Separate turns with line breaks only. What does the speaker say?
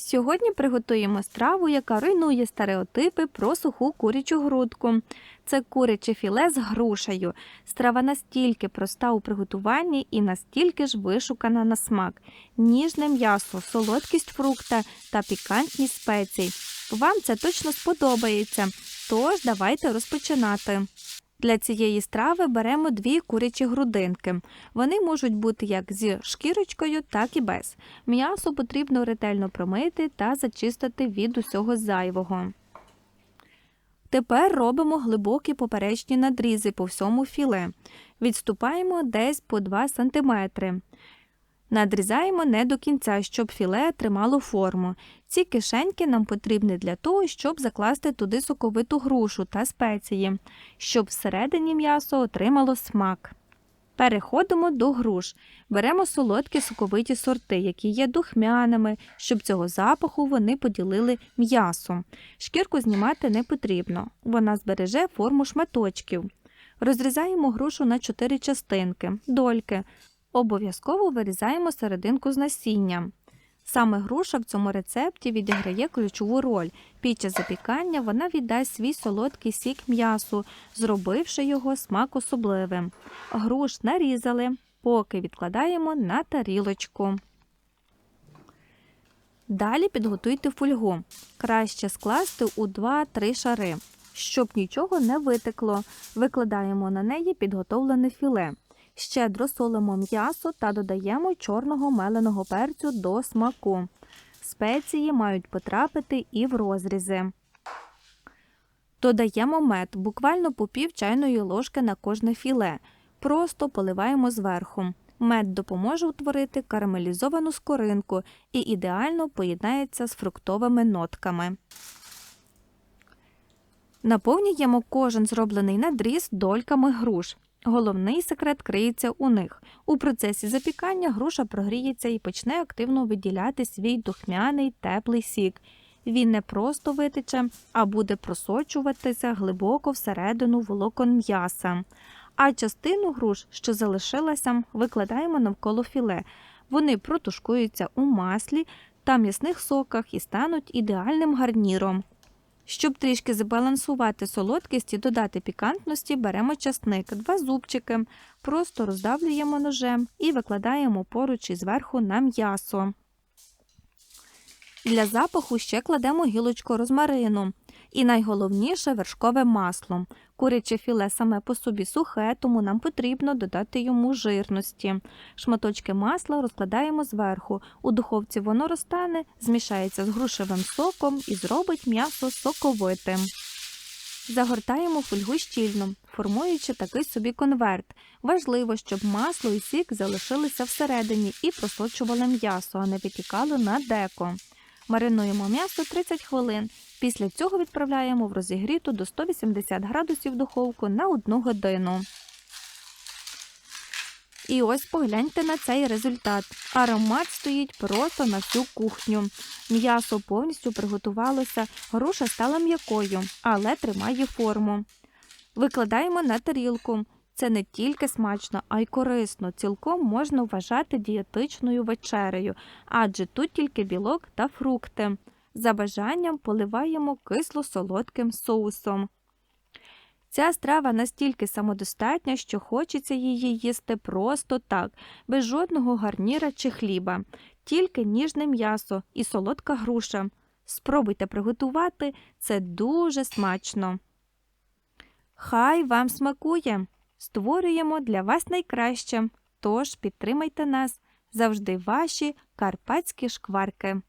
Сьогодні приготуємо страву, яка руйнує стереотипи про суху курячу грудку. Це куряче філе з грушею. Страва настільки проста у приготуванні і настільки ж вишукана на смак. Ніжне м'ясо, солодкість фрукта та пікантні спеції. Вам це точно сподобається. Тож давайте розпочинати. Для цієї страви беремо дві курячі грудинки. Вони можуть бути як зі шкірочкою, так і без. М'ясо потрібно ретельно промити та зачистити від усього зайвого. Тепер робимо глибокі поперечні надрізи по всьому філе. Відступаємо десь по 2 см. Надрізаємо не до кінця, щоб філе тримало форму. Ці кишеньки нам потрібні для того, щоб закласти туди соковиту грушу та спеції, щоб всередині м'ясо отримало смак. Переходимо до груш. Беремо солодкі соковиті сорти, які є духмяними, щоб цього запаху вони поділили м'ясо. Шкірку знімати не потрібно, вона збереже форму шматочків. Розрізаємо грушу на 4 частинки, дольки. Обов'язково вирізаємо серединку з насінням. Саме груша в цьому рецепті відіграє ключову роль. Під час запікання вона віддасть свій солодкий сік м'ясу, зробивши його смак особливим. Груш нарізали, поки відкладаємо на тарілочку. Далі підготуйте фольгу. Краще скласти у 2-3 шари. Щоб нічого не витекло, викладаємо на неї підготовлене філе. Щедро солимо м'ясо та додаємо чорного меленого перцю до смаку. Спеції мають потрапити і в розрізи. Додаємо мед, буквально по пів чайної ложки на кожне філе. Просто поливаємо зверху. Мед допоможе утворити карамелізовану скоринку і ідеально поєднається з фруктовими нотками. Наповнюємо кожен зроблений надріз дольками груш. Головний секрет криється у них. У процесі запікання груша прогріється і почне активно виділяти свій духмяний теплий сік. Він не просто витече, а буде просочуватися глибоко всередину волокон м'яса. А частину груш, що залишилася, викладаємо навколо філе. Вони протушкуються у маслі та м'ясних соках і стануть ідеальним гарніром. Щоб трішки збалансувати солодкість і додати пікантності, беремо часник, два зубчики, просто роздавлюємо ножем і викладаємо поруч і зверху на м'ясо. Для запаху ще кладемо гілочку розмарину. І найголовніше вершкове масло. Куряче філе саме по собі сухе, тому нам потрібно додати йому жирності. Шматочки масла розкладаємо зверху. У духовці воно розтане, змішається з грушевим соком і зробить м'ясо соковитим. Загортаємо фольгу щільно, формуючи такий собі конверт. Важливо, щоб масло і сік залишилися всередині і просочували м'ясо, а не витікало на деко. Маринуємо м'ясо 30 хвилин. Після цього відправляємо в розігріту до 180 градусів духовку на 1 годину. І ось погляньте на цей результат. Аромат стоїть просто на всю кухню. М'ясо повністю приготувалося, груша стала м'якою, але тримає форму. Викладаємо на тарілку. Це не тільки смачно, а й корисно. Цілком можна вважати дієтичною вечерею, адже тут тільки білок та фрукти. За бажанням поливаємо кисло-солодким соусом. Ця страва настільки самодостатня, що хочеться її їсти просто так, без жодного гарніра чи хліба, тільки ніжне м'ясо і солодка груша. Спробуйте приготувати це дуже смачно. Хай вам смакує! Створюємо для вас найкраще, тож підтримайте нас завжди ваші карпатські шкварки.